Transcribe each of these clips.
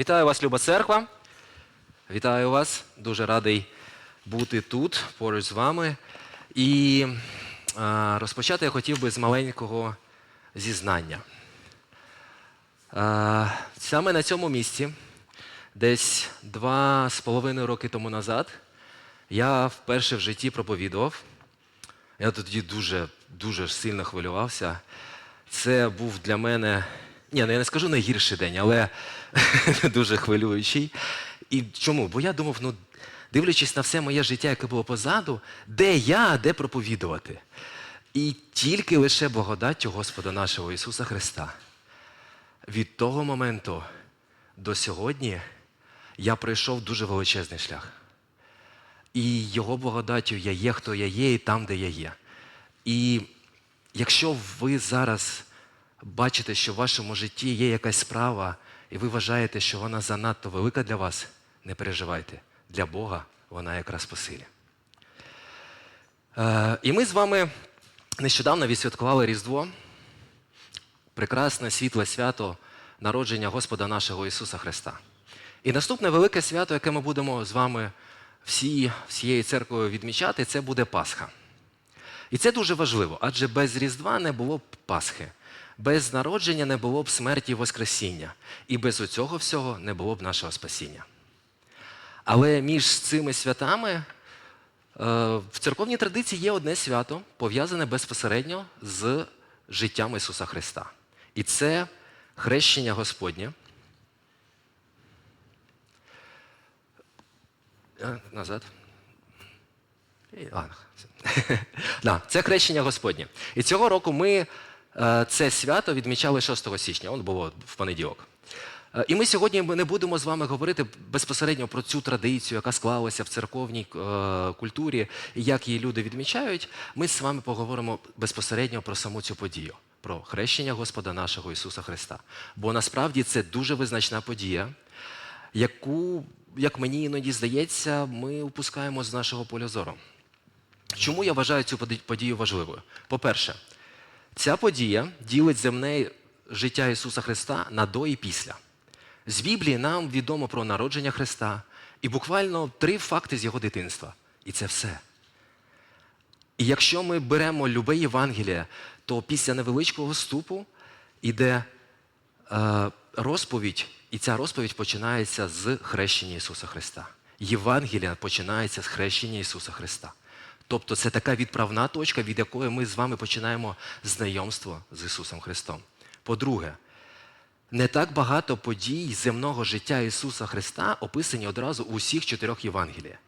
Вітаю вас, Люба Церква. Вітаю вас. Дуже радий бути тут поруч з вами. І а, розпочати я хотів би з маленького зізнання. А, саме на цьому місці, десь два з половиною роки тому назад, я вперше в житті проповідував. Я тоді дуже, дуже сильно хвилювався. Це був для мене, ні, ну я не скажу найгірший день, але дуже хвилюючий. І чому? Бо я думав, ну, дивлячись на все моє життя, яке було позаду, де я, де проповідувати. І тільки лише благодаттю Господа нашого Ісуса Христа. Від того моменту до сьогодні я пройшов дуже величезний шлях. І його благодаттю я є, хто я є, і там, де я є. І якщо ви зараз бачите, що в вашому житті є якась справа, і ви вважаєте, що вона занадто велика для вас, не переживайте. Для Бога вона якраз по силі. Е, і ми з вами нещодавно відсвяткували Різдво, прекрасне світле свято народження Господа нашого Ісуса Христа. І наступне велике свято, яке ми будемо з вами всі, всією церквою відмічати, це буде Пасха. І це дуже важливо, адже без Різдва не було б Пасхи, без народження не було б смерті і Воскресіння, і без цього всього не було б нашого спасіння. Але між цими святами е, в церковній традиції є одне свято, пов'язане безпосередньо з життям Ісуса Христа. І це хрещення Господнє. Е, Назад. А, да, це хрещення Господнє. І цього року ми це свято відмічали 6 січня, воно було в понеділок. Е, І ми сьогодні не будемо з вами говорити безпосередньо про цю традицію, яка склалася в церковній е, культурі, як її люди відмічають. Ми з вами поговоримо безпосередньо про саму цю подію, про хрещення Господа нашого Ісуса Христа. Бо насправді це дуже визначна подія, яку, як мені іноді здається, ми упускаємо з нашого поля зору. Чому я вважаю цю подію важливою? По-перше, ця подія ділить земне життя Ісуса Христа на до і після. З Біблії нам відомо про народження Христа і буквально три факти з його дитинства. І це все. І якщо ми беремо любе Євангеліє, то після невеличкого ступу йде е, розповідь, і ця розповідь починається з хрещення Ісуса Христа. Євангелія починається з хрещення Ісуса Христа. Тобто це така відправна точка, від якої ми з вами починаємо знайомство з Ісусом Христом. По-друге, не так багато подій земного життя Ісуса Христа описані одразу у всіх чотирьох Євангеліях.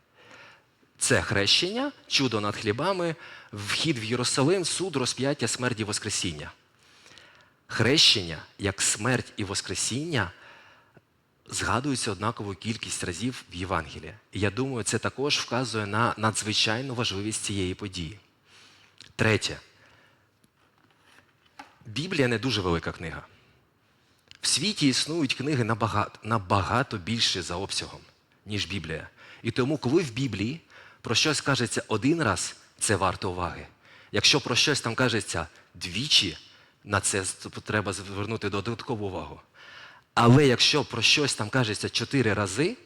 Це хрещення, чудо над хлібами, вхід в Єрусалим, суд, розп'яття, смерть і Воскресіння. Хрещення, як смерть і Воскресіння, згадуються однакову кількість разів в Євангелії. І я думаю, це також вказує на надзвичайну важливість цієї події. Третє. Біблія не дуже велика книга. В світі існують книги набагато, набагато більше за обсягом, ніж Біблія. І тому, коли в Біблії про щось кажеться один раз, це варто уваги. Якщо про щось там кажеться двічі, на це треба звернути додаткову увагу. Але якщо про щось там кажеться чотири рази,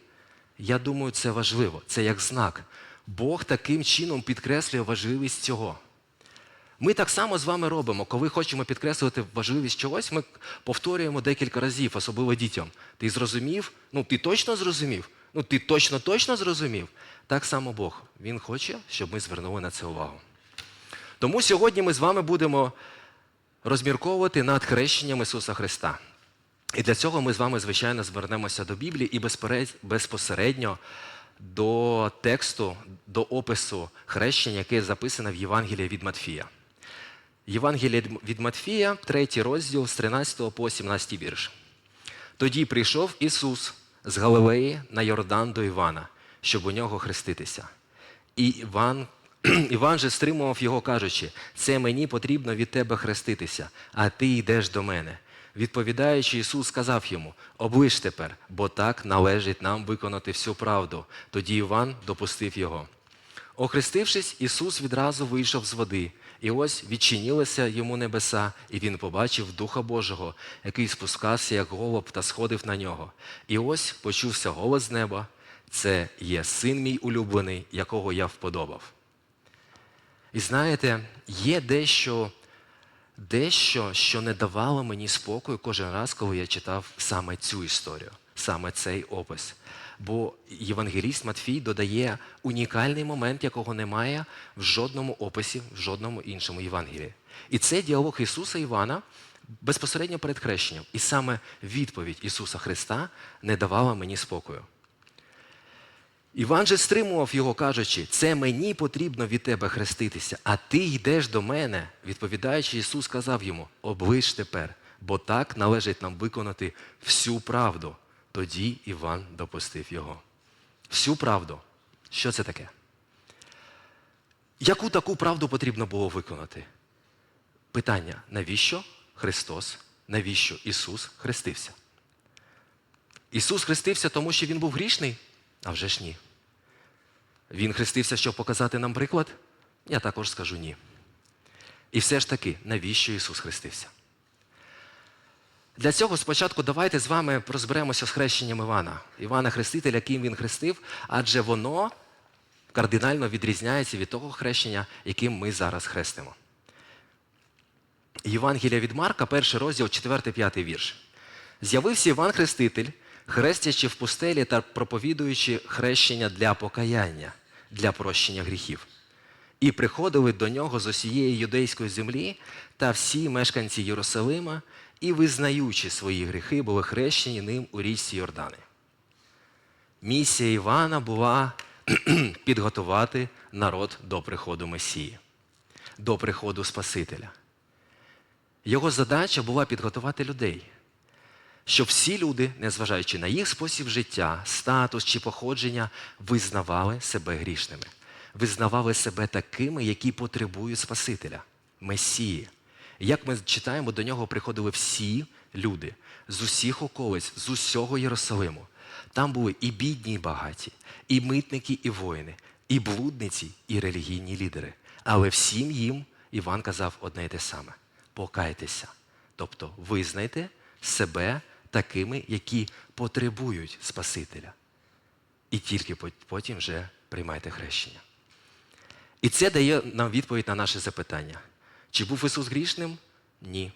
я думаю, це важливо. Це як знак. Бог таким чином підкреслює важливість цього. Ми так само з вами робимо, коли хочемо підкреслити важливість чогось, ми повторюємо декілька разів, особливо дітям. Ти зрозумів? Ну, ти точно зрозумів? Ну, ти точно точно зрозумів? Так само Бог. Він хоче, щоб ми звернули на це увагу. Тому сьогодні ми з вами будемо розмірковувати над хрещенням Ісуса Христа. І для цього ми з вами, звичайно, звернемося до Біблії і безпосередньо до тексту, до опису хрещення, яке записане в Євангелії від Матфія. Євангеліє від Матфія, третій розділ з 13 по 17 вірш. Тоді прийшов Ісус з Галилеї на Йордан до Івана, щоб у нього хреститися. І Іван, Іван же стримував його, кажучи: це мені потрібно від тебе хреститися, а ти йдеш до мене. Відповідаючи, Ісус сказав йому: оближ тепер, бо так належить нам виконати всю правду. Тоді Іван допустив його. Охрестившись, Ісус відразу вийшов з води, і ось відчинилися йому небеса, і він побачив Духа Божого, який спускався, як голуб, та сходив на нього. І ось почувся голос з неба: це є син мій улюблений, якого я вподобав. І знаєте, є дещо, дещо, що не давало мені спокою кожен раз, коли я читав саме цю історію, саме цей опис. Бо Євангеліст Матфій додає унікальний момент, якого немає в жодному описі, в жодному іншому Євангелії. І це діалог Ісуса Івана безпосередньо перед хрещенням. І саме відповідь Ісуса Христа не давала мені спокою. Іван же стримував його, кажучи, це мені потрібно від тебе хреститися, а ти йдеш до мене. Відповідаючи, Ісус сказав йому: оближ тепер, бо так належить нам виконати всю правду. Тоді Іван допустив його. Всю правду. Що це таке? Яку таку правду потрібно було виконати? Питання: навіщо Христос, навіщо Ісус хрестився? Ісус хрестився, тому що Він був грішний? А вже ж ні. Він хрестився, щоб показати нам приклад? Я також скажу ні. І все ж таки, навіщо Ісус хрестився? Для цього спочатку давайте з вами розберемося з хрещенням Івана. Івана Хрестителя, яким він хрестив, адже воно кардинально відрізняється від того хрещення, яким ми зараз хрестимо. Євангелія від Марка, перший розділ, 4-5 вірш. З'явився Іван Хреститель, хрестячи в пустелі та проповідуючи хрещення для покаяння, для прощення гріхів. І приходили до нього з усієї юдейської землі та всі мешканці Єрусалима, і, визнаючи свої гріхи, були хрещені ним у річці Йордани. Місія Івана була підготувати народ до приходу Месії, до приходу Спасителя. Його задача була підготувати людей, щоб всі люди, незважаючи на їх спосіб життя, статус чи походження, визнавали себе грішними, визнавали себе такими, які потребують Спасителя, Месії. Як ми читаємо, до нього приходили всі люди з усіх околиць, з усього Єрусалиму. Там були і бідні, і багаті, і митники, і воїни, і блудниці, і релігійні лідери. Але всім їм Іван казав одне й те саме: покайтеся. Тобто визнайте себе такими, які потребують Спасителя. І тільки потім вже приймайте хрещення. І це дає нам відповідь на наше запитання. Чи був Ісус грішним? Ні.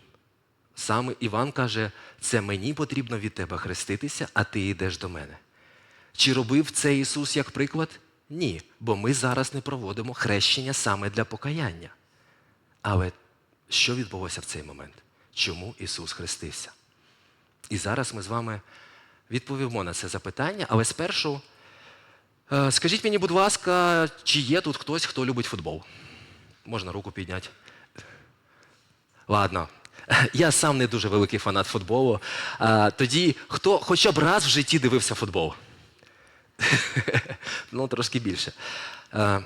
Саме Іван каже, це мені потрібно від тебе хреститися, а ти йдеш до мене. Чи робив це Ісус як приклад? Ні, бо ми зараз не проводимо хрещення саме для покаяння. Але що відбулося в цей момент? Чому Ісус хрестився? І зараз ми з вами відповімо на це запитання, але спершу е, скажіть мені, будь ласка, чи є тут хтось, хто любить футбол? Можна руку підняти. Ладно, я сам не дуже великий фанат футболу. А, тоді хто хоча б раз в житті дивився футбол? ну, трошки більше. А,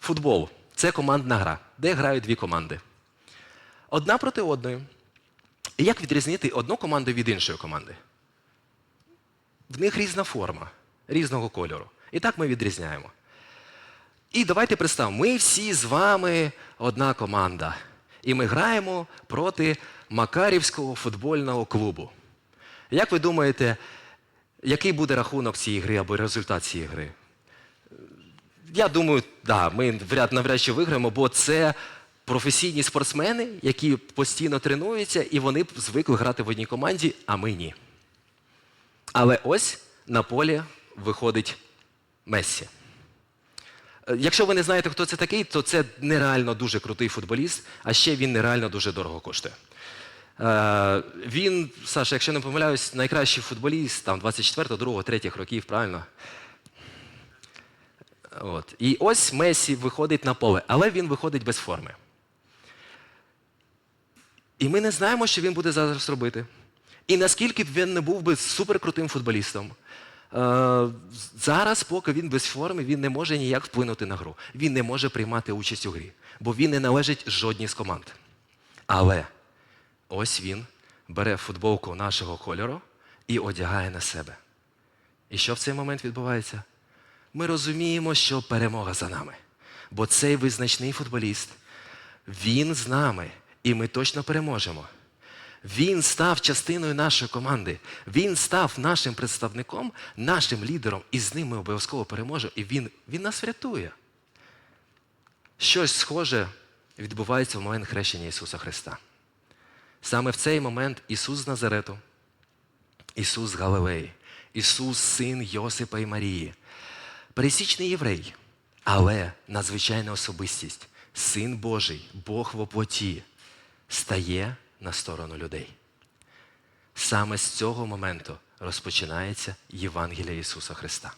футбол це командна гра, де грають дві команди. Одна проти одної. Як відрізнити одну команду від іншої команди? В них різна форма, різного кольору. І так ми відрізняємо. І давайте представимо, ми всі з вами одна команда. І ми граємо проти Макарівського футбольного клубу. Як ви думаєте, який буде рахунок цієї гри або результат цієї гри? Я думаю, да, ми навряд чи виграємо, бо це професійні спортсмени, які постійно тренуються, і вони звикли грати в одній команді, а ми ні. Але ось на полі виходить Мессі. Якщо ви не знаєте, хто це такий, то це нереально дуже крутий футболіст, а ще він нереально дуже дорого коштує. Е, він, Саша, якщо не помиляюсь, найкращий футболіст там 24, 2, 3 років, правильно? От. І ось Месі виходить на поле, але він виходить без форми. І ми не знаємо, що він буде зараз робити. І наскільки б він не був би суперкрутим футболістом. Е, Зараз, поки він без форми, він не може ніяк вплинути на гру. Він не може приймати участь у грі, бо він не належить жодній з команд. Але ось він бере футболку нашого кольору і одягає на себе. І що в цей момент відбувається? Ми розуміємо, що перемога за нами. Бо цей визначний футболіст, він з нами, і ми точно переможемо. Він став частиною нашої команди. Він став нашим представником, нашим лідером, і з ним ми обов'язково переможемо. І він, він нас врятує. Щось схоже відбувається в момент хрещення Ісуса Христа. Саме в цей момент Ісус з Назарету, Ісус з Галилеї, Ісус, син Йосипа і Марії, пересічний єврей, але надзвичайна особистість, Син Божий, Бог в оплоті, стає на сторону людей. Саме з цього моменту розпочинається Євангелія Ісуса Христа.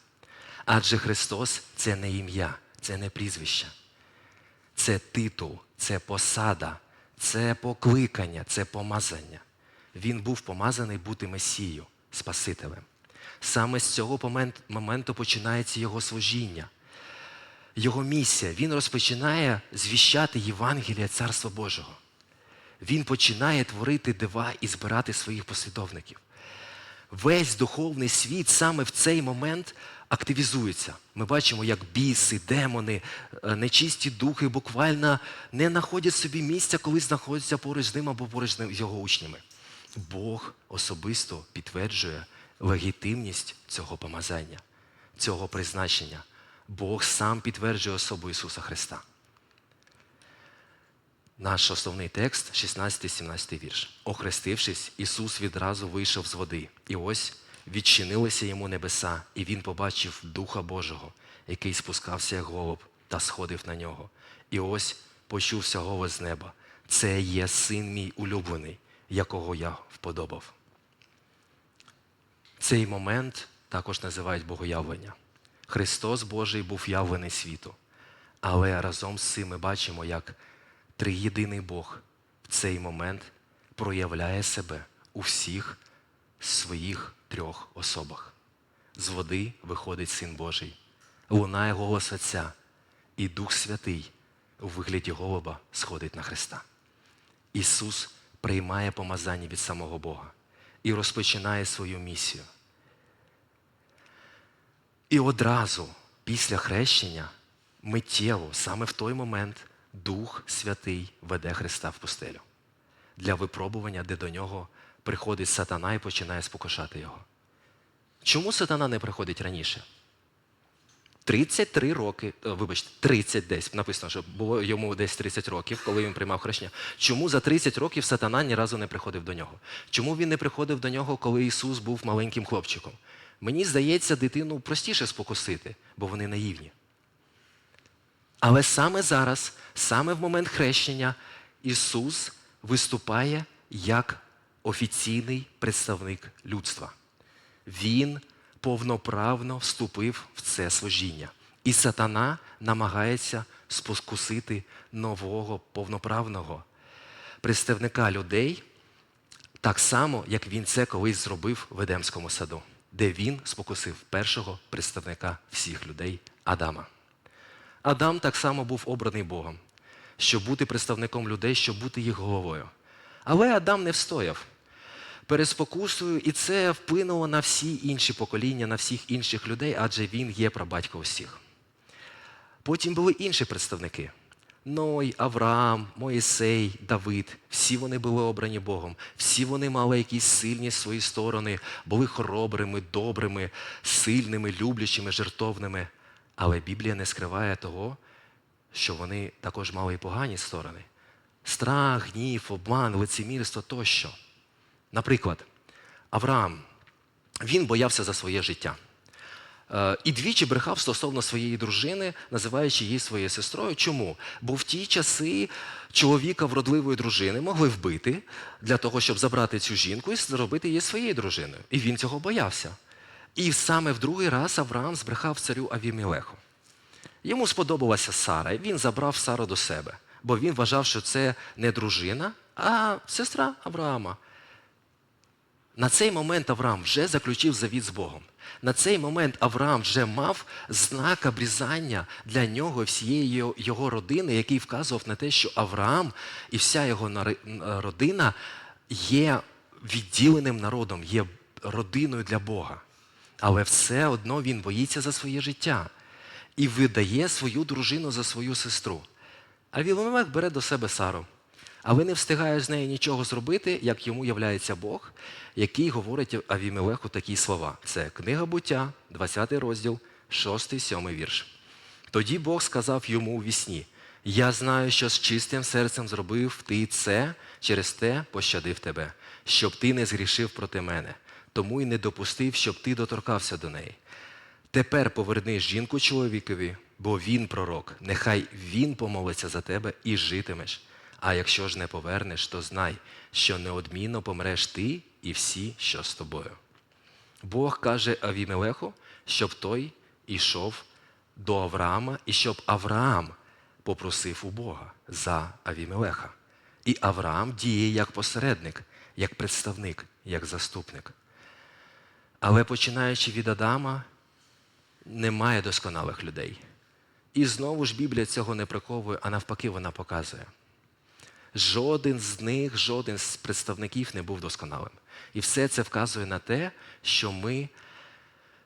Адже Христос це не ім'я, це не прізвище, це титул, це посада, це покликання, це помазання. Він був помазаний бути Месією, Спасителем. Саме з цього моменту починається Його служіння, Його місія. Він розпочинає звіщати Євангелія Царства Божого. Він починає творити дива і збирати своїх послідовників. Весь духовний світ саме в цей момент активізується. Ми бачимо, як біси, демони, е, нечисті духи буквально не знаходять собі місця, коли знаходяться поруч з ним або поруч з його учнями. Бог особисто підтверджує легітимність цього помазання, цього призначення. Бог сам підтверджує особу Ісуса Христа. Наш основний текст, 16-17 вірш. Охрестившись, Ісус відразу вийшов з води. І ось відчинилися йому небеса, і він побачив Духа Божого, який спускався як голуб та сходив на нього. І ось почувся голос з неба. Це є син мій улюблений, якого я вподобав. Цей момент також називають богоявлення. Христос Божий був явлений світу. Але разом з цим ми бачимо, як триєдиний Бог в цей момент проявляє себе у всіх своїх трьох особах. З води виходить Син Божий, лунає голос Отця, і Дух Святий у вигляді голуба сходить на Христа. Ісус приймає помазання від самого Бога і розпочинає свою місію. І одразу після хрещення миттєво, саме в той момент, Дух Святий веде Христа в пустелю для випробування, де до нього приходить сатана і починає спокушати його. Чому сатана не приходить раніше? 33 роки, е, вибачте, 30 десь, написано, що було йому десь 30 років, коли він приймав хрещення. Чому за 30 років сатана ні разу не приходив до нього? Чому він не приходив до нього, коли Ісус був маленьким хлопчиком? Мені здається, дитину простіше спокусити, бо вони наївні. Але саме зараз, саме в момент хрещення, Ісус виступає як офіційний представник людства. Він повноправно вступив в це служіння. І сатана намагається спокусити нового повноправного представника людей, так само, як він це колись зробив в Едемському саду, де він спокусив першого представника всіх людей Адама. Адам так само був обраний Богом, щоб бути представником людей, щоб бути їх головою. Але Адам не встояв перед спокусою, і це вплинуло на всі інші покоління, на всіх інших людей, адже він є прабатько усіх. Потім були інші представники: Ной, Авраам, Моїсей, Давид. Всі вони були обрані Богом. Всі вони мали якісь сильні свої сторони, були хоробрими, добрими, сильними, люблячими, жертовними. Але Біблія не скриває того, що вони також мали і погані сторони: страх, гнів, обман, лицемірство тощо. Наприклад, Авраам, він боявся за своє життя. Е, І двічі брехав стосовно своєї дружини, називаючи її своєю сестрою. Чому? Бо в ті часи чоловіка вродливої дружини могли вбити для того, щоб забрати цю жінку і зробити її своєю дружиною. І він цього боявся. І саме в другий раз Авраам збрехав царю Авімілеху. Йому сподобалася Сара, і він забрав Сару до себе, бо він вважав, що це не дружина, а сестра Авраама. На цей момент Авраам вже заключив завіт з Богом. На цей момент Авраам вже мав знак обрізання для нього всієї його- родини, який вказував на те, що Авраам і вся його родина є відділеним народом, є родиною для Бога. Але все одно він боїться за своє життя. і видає свою дружину за свою сестру. Авімелех бере до себе Сару, але не встигає з нею нічого зробити, як йому являється Бог, який говорить Авімелеху такі слова. Це книга буття, 20 розділ, 6-7 вірш. Тоді Бог сказав йому у вісні: Я знаю, що з чистим серцем зробив ти це, через те пощадив тебе, щоб ти не згрішив проти мене, тому й не допустив, щоб ти доторкався до неї. Тепер поверни жінку чоловікові, бо він пророк. Нехай він помолиться за тебе і житимеш. А якщо ж не повернеш, то знай, що неодмінно помреш ти і всі, що з тобою. Бог каже Авімелеху, щоб той ішов до Авраама, і щоб Авраам попросив у Бога за Авімелеха. І Авраам діє як посередник, як представник, як заступник. Але починаючи від Адама, немає досконалих людей. І знову ж Біблія цього не приховує, а навпаки, вона показує. Жоден з них, жоден з представників не був досконалим. І все це вказує на те, що ми,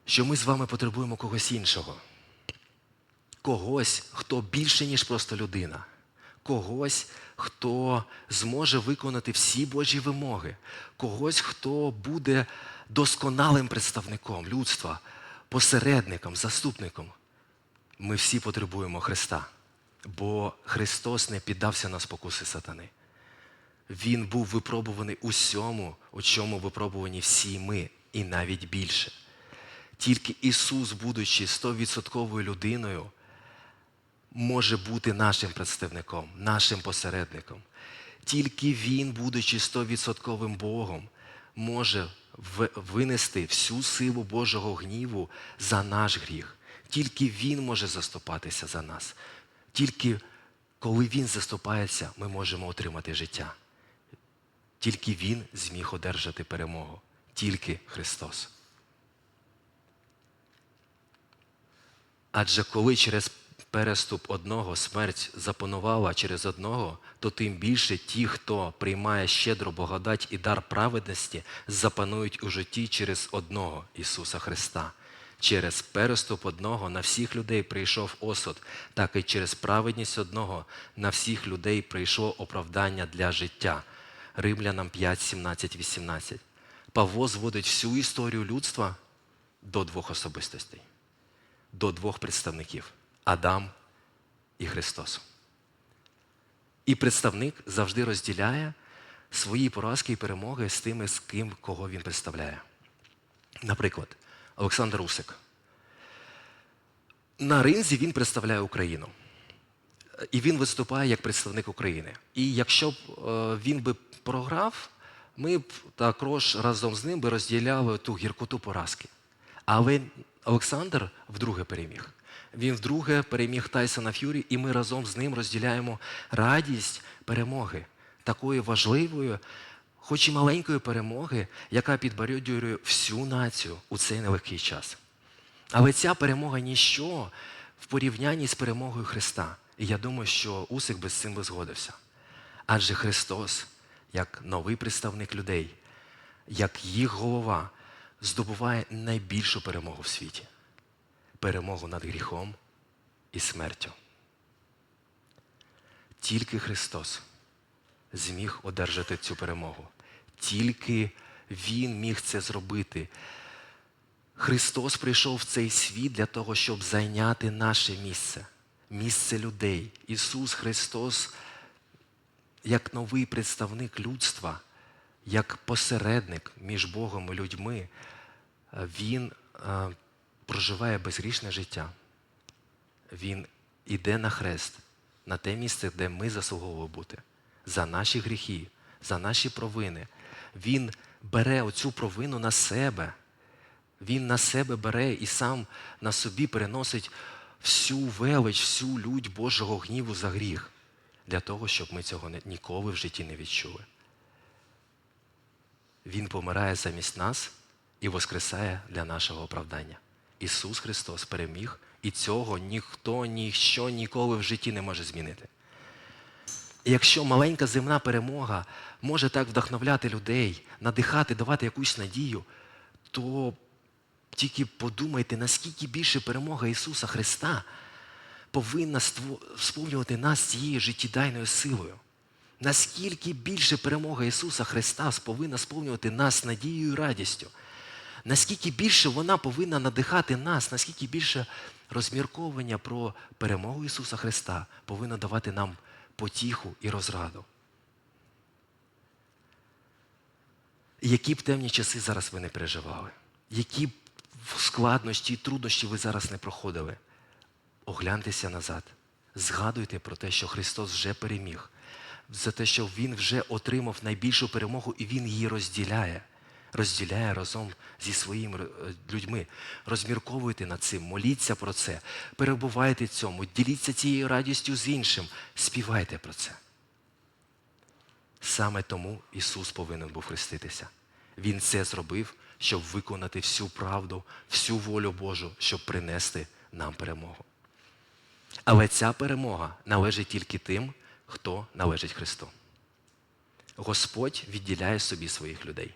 що ми з вами потребуємо когось іншого. Когось, хто більше, ніж просто людина. Когось, хто зможе виконати всі Божі вимоги. Когось, хто буде досконалим представником людства, посередником, заступником. Ми всі потребуємо Христа, бо Христос не піддався на спокуси сатани. Він був випробуваний усьому, у чому випробувані всі ми, і навіть більше. Тільки Ісус, будучи стовідсотковою людиною, може бути нашим представником, нашим посередником. Тільки Він, будучи стовідсотковим Богом, може винести всю силу Божого гніву за наш гріх. Тільки Він може заступатися за нас. Тільки коли Він заступається, ми можемо отримати життя. Тільки Він зміг одержати перемогу. Тільки Христос. Адже коли через переступ одного смерть запанувала через одного, то тим більше ті, хто приймає щедро благодать і дар праведності, запанують у житті через одного Ісуса Христа. Через переступ одного на всіх людей прийшов осуд, так і через праведність одного на всіх людей прийшло оправдання для життя. Римлянам 5, 17, 18. Павло зводить всю історію людства до двох особистостей до двох представників Адам і Христос. І представник завжди розділяє свої поразки і перемоги з тими, з ким, кого він представляє. Наприклад, Олександр Усик. На ринзі він представляє Україну. І він виступає як представник України. І якщо б е, він би програв, ми б також разом з ним би розділяли ту гіркоту поразки. Але Олександр вдруге переміг. Він вдруге переміг Тайсона Ф'юрі, і ми разом з ним розділяємо радість перемоги, такої важливої, хоч і маленької перемоги, яка підбадьорює всю націю у цей нелегкий час. Але ця перемога ніщо в порівнянні з перемогою Христа. І я думаю, що Усик би з цим би згодився. Адже Христос, як новий представник людей, як їх голова, здобуває найбільшу перемогу в світі перемогу над гріхом і смертю. Тільки Христос зміг одержати цю перемогу. Тільки Він міг це зробити. Христос прийшов в цей світ для того, щоб зайняти наше місце, місце людей. Ісус Христос, як новий представник людства, як посередник між Богом і людьми, Він е, проживає безгрішне життя. Він іде на хрест, на те місце, де ми заслуговували бути, за наші гріхи, за наші провини. Він бере оцю провину на себе. Він на себе бере і сам на собі переносить всю велич, всю лють Божого гніву за гріх, для того, щоб ми цього ніколи в житті не відчули. Він помирає замість нас і воскресає для нашого оправдання. Ісус Христос переміг, і цього ніхто, ніщо ніколи в житті не може змінити. Якщо маленька земна перемога може так вдохновляти людей, надихати, давати якусь надію, то тільки подумайте, наскільки більше перемога Ісуса Христа повинна сповнювати нас цією життєдайною силою. Наскільки більше перемога Ісуса Христа повинна сповнювати нас надією і радістю. Наскільки більше вона повинна надихати нас, наскільки більше розмірковання про перемогу Ісуса Христа повинно давати нам потіху і розраду. Які б темні часи зараз ви не переживали, які б складнощі і труднощі ви зараз не проходили, огляньтеся назад, згадуйте про те, що Христос вже переміг, за те, що Він вже отримав найбільшу перемогу і Він її розділяє. Розділяє разом зі своїми е, людьми. Розмірковуйте над цим, моліться про це, перебувайте в цьому, діліться цією радістю з іншим, співайте про це. Саме тому Ісус повинен був хреститися. Він це зробив, щоб виконати всю правду, всю волю Божу, щоб принести нам перемогу. Але ця перемога належить тільки тим, хто належить Христу. Господь відділяє собі своїх людей.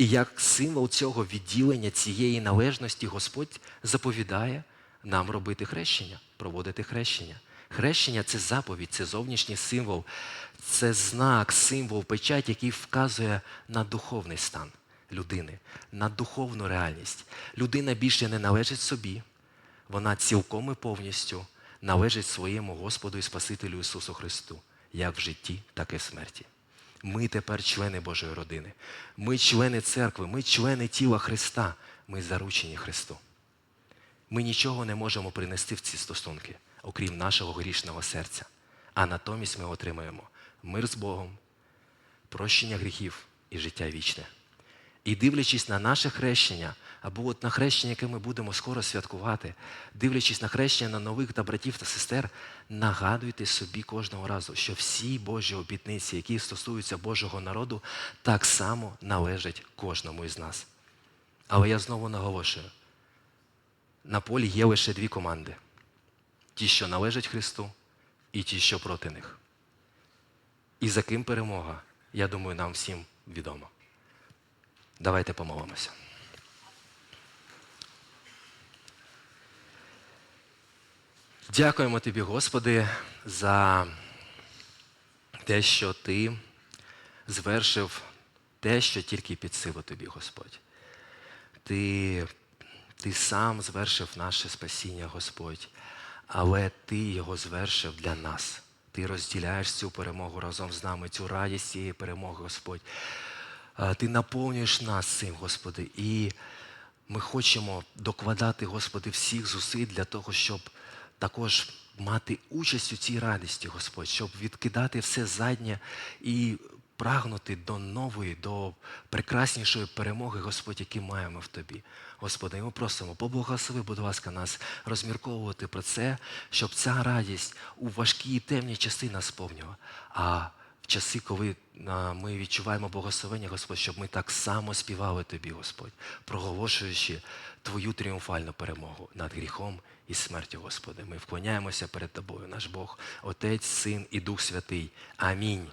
І як символ цього відділення цієї належності Господь заповідає нам робити хрещення, проводити хрещення. Хрещення це заповідь, це зовнішній символ, це знак, символ, печать, який вказує на духовний стан людини, на духовну реальність. Людина більше не належить собі, вона цілком і повністю належить своєму Господу і Спасителю Ісусу Христу, як в житті, так і в смерті. Ми тепер члени Божої родини. Ми члени церкви, ми члени тіла Христа, ми заручені Христу. Ми нічого не можемо принести в ці стосунки, окрім нашого грішного серця. А натомість ми отримаємо мир з Богом, прощення гріхів і життя вічне. І дивлячись на наше хрещення, або от на хрещення, яке ми будемо скоро святкувати, дивлячись на хрещення на нових та братів та сестер, нагадуйте собі кожного разу, що всі Божі обітниці, які стосуються Божого народу, так само належать кожному із нас. Але я знову наголошую: на полі є лише дві команди: ті, що належать Христу, і ті, що проти них. І за ким перемога, я думаю, нам всім відомо. Давайте помолимося. Дякуємо тобі, Господи, за те, що Ти звершив те, що тільки під силу тобі, Господь. Ти, ти сам звершив наше спасіння, Господь, але Ти його звершив для нас. Ти розділяєш цю перемогу разом з нами, цю радість цієї перемоги, Господь. Ти наповнюєш нас цим, Господи, і ми хочемо докладати, Господи, всіх зусиль для того, щоб також мати участь у цій радості, Господь, щоб відкидати все заднє і прагнути до нової, до прекраснішої перемоги, Господь, які маємо в Тобі. Господи, і ми просимо, поблагослови, будь ласка, нас розмірковувати про це, щоб ця радість у важкі і темні часи нас сповнювала. Часи, коли ми відчуваємо благословення, Господь, щоб ми так само співали Тобі, Господь, проголошуючи Твою тріумфальну перемогу над гріхом і смертю, Господи. Ми вклоняємося перед Тобою, наш Бог, Отець, Син і Дух Святий. Амінь.